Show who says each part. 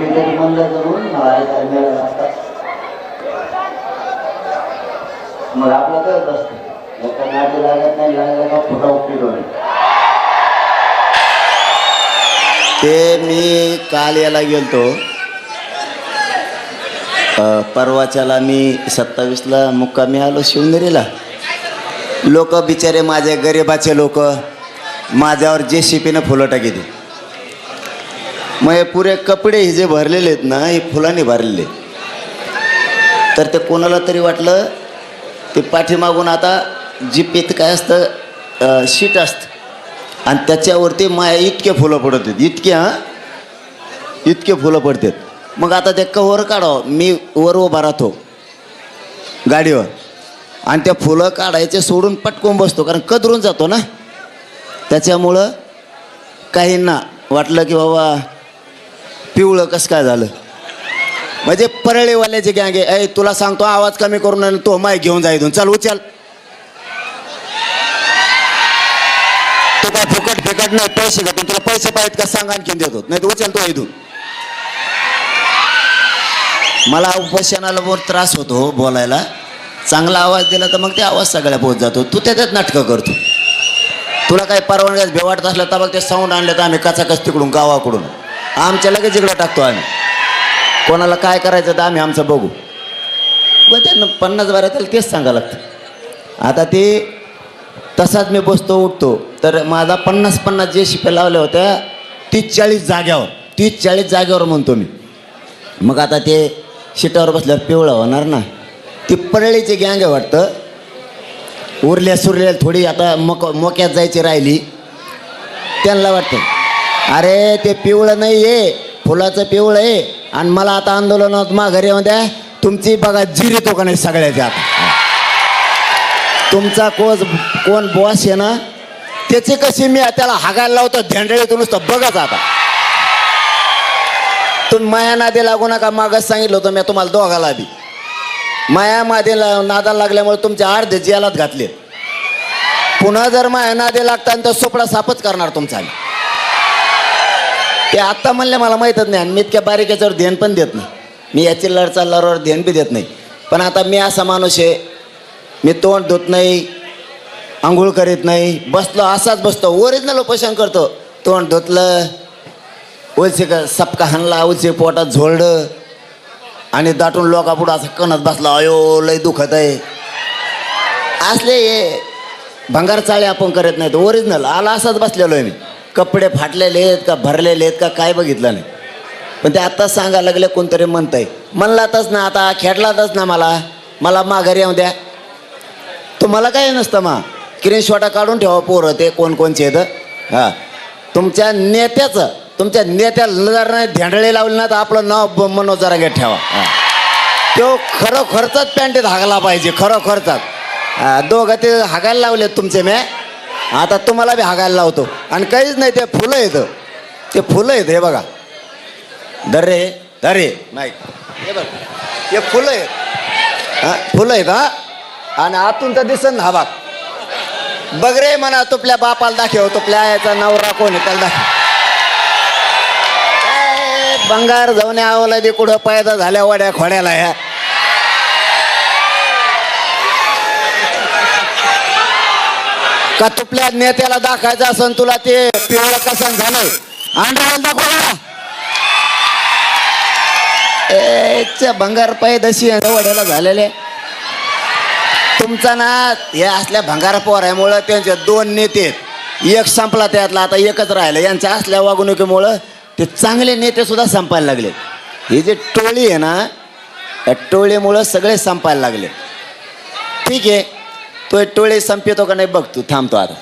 Speaker 1: नाटी बंद करून मला ऐकायला मग आपलं कळत असतं. एका नाटी लागत नाही लागलं का फुटा उपटी डोळे
Speaker 2: ते मी काल याला गेलतो. परवाच्याला मी सत्तावीसला मुक्कामी आलो शिवनेरीला. लोक बिचारे माझे गरिबाचे लोक. माझ्यावर जे शिपीनं फुलं टाकीते मग हे पुरे कपडे हे जे भरलेले आहेत ना हे फुलांनी भरलेले. तर ते कोणाला तरी वाटलं ते पाठीमागून आता जी पेत काय असतं शीट असतं. आणि त्याच्यावरती माया इतके फुलं पडत आहेत इतके हां? इतके फुलं पडतात. मग आता ते कवर काढावं. मी वर उभा राहतो गाडीवर. आणि त्या फुलं काढायचे सोडून पटकून बसतो कारण कदरून जातो ना. त्याच्यामुळं काहींना वाटलं की बाबा पिवळं कसं काय झालं? म्हणजे परळीवाल्याचे गँगे अय तुला सांगतो आवाज कमी करून आणि तो माय घेऊन जा इथून. चल उचल. तू काय फुकट फिकट नाही पैसे घेतो. तुला पैसे पाहिजेत का सांग आणखीन देतो. नाही तर उचल तो इथून. मला उपोषणाला बहुत त्रास होतो हो बोलायला. चांगला आवाज दिला तर मग ते आवाज सगळ्या पोहोच जातो. तू त्याच्यात नाटकं करतो. तुला काही परवानग्यास भेवाटत असलं तर मग ते साऊंड आणलं तर आम्ही कचाकच तिकडून गावाकडून. आमच्या लगेच इकडं टाकतो आम्ही. कोणाला काय करायचं तर आम्ही आमचं बघू. व त्यांना पन्नास बारा त्याला तेच सांगावं लागतं. आता ते तसाच मी बसतो उठतो. तर माझा पन्नास पन्नास जे शिप्या लावल्या होत्या तीस चाळीस जाग्यावर तीस चाळीस जाग्यावर म्हणतो मी. मग आता ते शिटावर बसल्यावर पिवळं होणार ना. ती परळीची गँग आहे वाटतं. उरल्या सुरल्या थोडी आता मोक मोक्यात जायची राहिली. त्यांना वाटतं. अरे ते पिवळं नाही आहे फुलाचं पिवळं आहे. आणि मला आता आंदोलनात माघारी येऊन द्या. तुमची बघा जिरितो का नाही सगळ्याच्या आता? तुमचा कोच कोण बॉस आहे ना त्याची कशी मी त्याला हागायला लावतो झेंडळीतून नुसतं बघाच आता तुम्ही माया नादी लागू नका मागच सांगितलं होतं मी तुम्हाला दोघाला बी. माया मादे नादाला लागल्यामुळे तुमच्या अर्धे जेलात घातले. पुन्हा जर माया नादे लागता तर सोपडा सापच करणार तुमचा. ते आत्ता म्हणले मला माहीतच नाही. आणि मी इतक्या बारीक याच्यावर ध्यान पण देत नाही. मी याची लढचा चालल्यावर ध्यान बी देत नाही. पण आता मी असा माणूस आहे मी तोंड धुत नाही आंघोळ करीत नाही बसलो असाच बसतो. ओरिजिनल उपोषण करतो. तोंड धुतलं उलसे का सपका हाणला उलसे पोटात झोळलं आणि दाटून लोकापुढं असं कणत बसला अयो लय दुखत आहे. असले हे भंगार चाळे आपण करत नाहीत. ओरिजिनल आला असाच बसलेलो आहे मी. कपडे फाटलेले आहेत का भरलेले आहेत का काय बघितलं नाही. पण ते आत्ताच सांगायला लागले कोणतरी म्हणतंय. म्हणलातच ना आता खेळलातच ना मला. मला माघारी येऊ द्या. तुम्हाला काय नसतं मा? स्क्रीनशॉटा काढून ठेवा पोरं ते कोण कोणचे आहेत. हां. तुमच्या नेत्याचं तुमच्या नेत्याला जर धेंडळे लावले ना तर आपलं नाव मनोज जरा घेत ठेवा. हां. तो खरोखरचाच पॅन्ट हागला पाहिजे खरोखरचाच दोघं ते हागायला लावलेत तुमचे मॅ आता तुम्हाला बी हागायला लावतो. आणि काहीच नाही ते फुलं येतं ते फुलं येतं हे बघा. दर्रे दर्रे नाही. हे बघ. हे फुलं आहेत. हा फुलं आहेत हा. आणि आतून तर दिसन ना हा बाग. बघ रे म्हणा तुपल्या बापाला दाखव तुपल्या याचा नवरा कोण आहे त्याला दाखव. बंगार जाऊन आवला दे कुठं पायदा झाल्या वड्या खोड्याला ह्या का तुपल्या नेत्याला दाखायचं असन तुला ते पिवळं कसन झालंय? अंडराला दाखवा एच्या भंगार पैदशी वड्याला झालेले. तुमचा ना हे असल्या भंगार पोरामुळं त्यांचे दोन नेते एक संपला त्यातला आता एकच राहिलं. यांच्या असल्या वागणुकीमुळं ते चांगले नेते सुद्धा संपायला लागले. ही जी टोळी आहे ना त्या टोळीमुळं सगळे संपायला लागले. ठीक आहे. तो टोळे संपतो का नाही बघ तू थांबतो आता.